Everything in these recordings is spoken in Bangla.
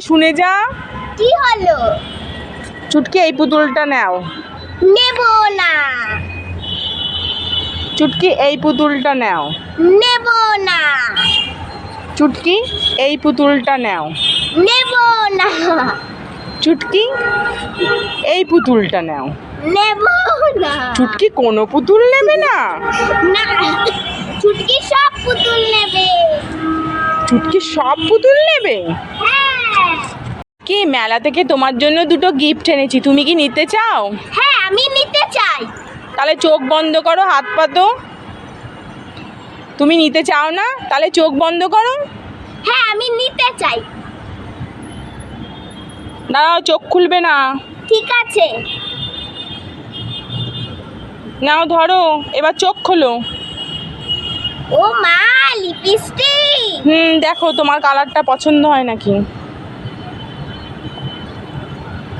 শুনে যা। কি হলো? চুটকি এই পুতুলটা নাও। নেব না। চুটকি এই পুতুলটা নাও। নেব না। চুটকি এই পুতুলটা নাও। নেব না। চুটকি এই পুতুলটা নাও। নেব না। চুটকি কোনো পুতুল নেবে না। না চুটকি সব পুতুল নেবে। চুটকি সব পুতুল নেবে? হ্যাঁ। কি মেলা থেকে তোমার জন্য দুটো গিফট এনেছি। তুমি কি নিতে চাও? হ্যাঁ আমি নিতে চাই। তাহলে চোখ বন্ধ করো হাত পাতো তুমি নিতে চাও না? তাহলে চোখ বন্ধ করো। হ্যাঁ আমি নিতে চাই। দাঁড়াও চোখ খুলবে না। ঠিক আছে। নাও ধরো। এবার চোখ খোলো। ও মা লিপস্টিক হুম দেখো তোমার কালারটা পছন্দ হয় নাকি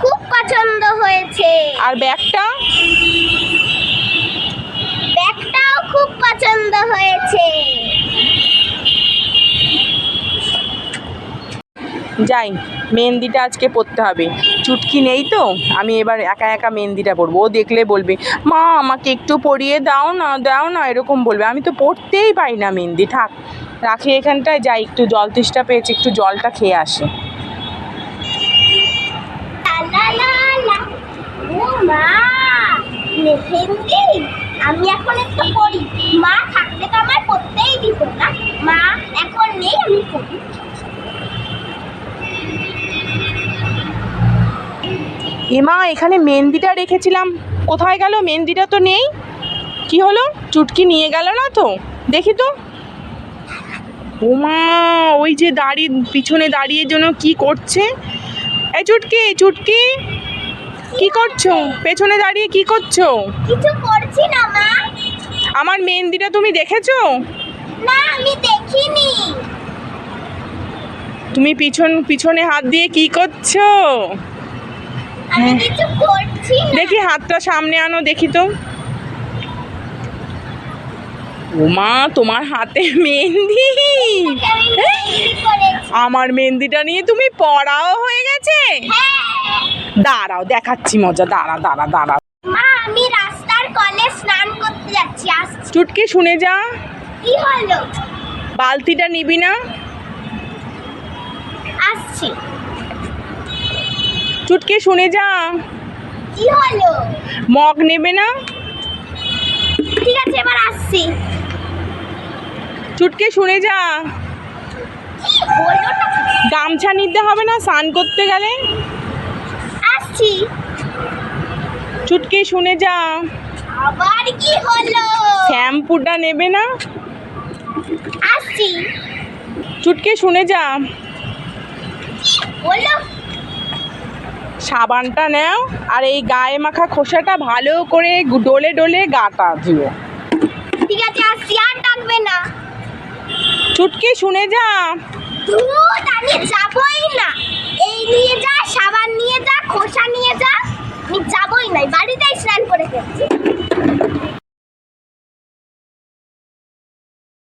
খুব পছন্দ হয়েছে। আর ব্যাগটা? ব্যাগটাও খুব পছন্দ হয়েছে। যাই মেহেন্দিটা আজকে পরতে হবে। চুটকি নেই তো আমি এবার একা একা মেহেন্দিটা পরবো। ও দেখলে বলবে মা আমাকে একটু পরিয়ে দাও না দাও না এরকম বলবে। আমি তো পড়তেই পাই না মেহেন্দি। থাক রাখি এখানটায় যাই একটু জল তেষ্টা পেয়েছে একটু জলটা খেয়ে আসে। মা আমি এখন একটু পড়ি। মা থাকলে তো পড়তেই দিত না। মা, এখন নেই, আমি পড়ি। এমা এখানে মেহেন্দিটা রেখেছিলাম। কোথায় গেল? মেহেন্দিটা তো নেই। কি হলো? চুটকি নিয়ে গেল না তো? দেখি তো। ওমা ওই যে দাঁড়িয়ে, পিছনে দাঁড়িয়ে জন্য কি করছে? এই চুটকি চুটকি। কি করছ? পেছনে দাঁড়িয়ে কি করছ? কিছু করছি না মা। আমার মেহেন্দিটা তুমি দেখেছ? না আমি দেখিনি। তুমি পিছন পিছনে হাত দিয়ে কি করছ? আমি। কিছু করছি না। দেখি হাতটা সামনে আনো দেখি তো। ওমা তোমার হাতে মেহেন্দি? আমার মেহেন্দিটা নিয়ে তুমি পড়াও হয়ে গেছে? হ্যাঁ দাঁড়াও দেখাচ্ছি মজা দাঁড়া দাঁড়া দাঁড়া। মা আমি রাস্তার কলে স্নান করতে যাচ্ছি আসছি। চুটকি শুনে যা। কি হলো? বালতিটা নিবি না? আসছি। চুটকি শুনে যা। কি হলো? মগ নেবে না? ঠিক আছে এবার আসছি। চুটকি শুনে যা। গামছা নিতে হবে না স্নান করতে গেলে? আসছি। চুটকি শুনে যা। আবার কি হলো? শ্যাম্পুটা নেবে না? আসছি। চুটকি শুনে যা। হলো? সাবানটা নাও আর এই গায়ে মাখা খোসাটা ভালো করে ডলে ডলে গাটা ধুও ঠিক আছে আর ডাকবে না। চুটকি শুনে যা। ধুত আমি যাবই না। এই নিয়ে যা সাবান নিয়ে যা খোসা নিয়ে যা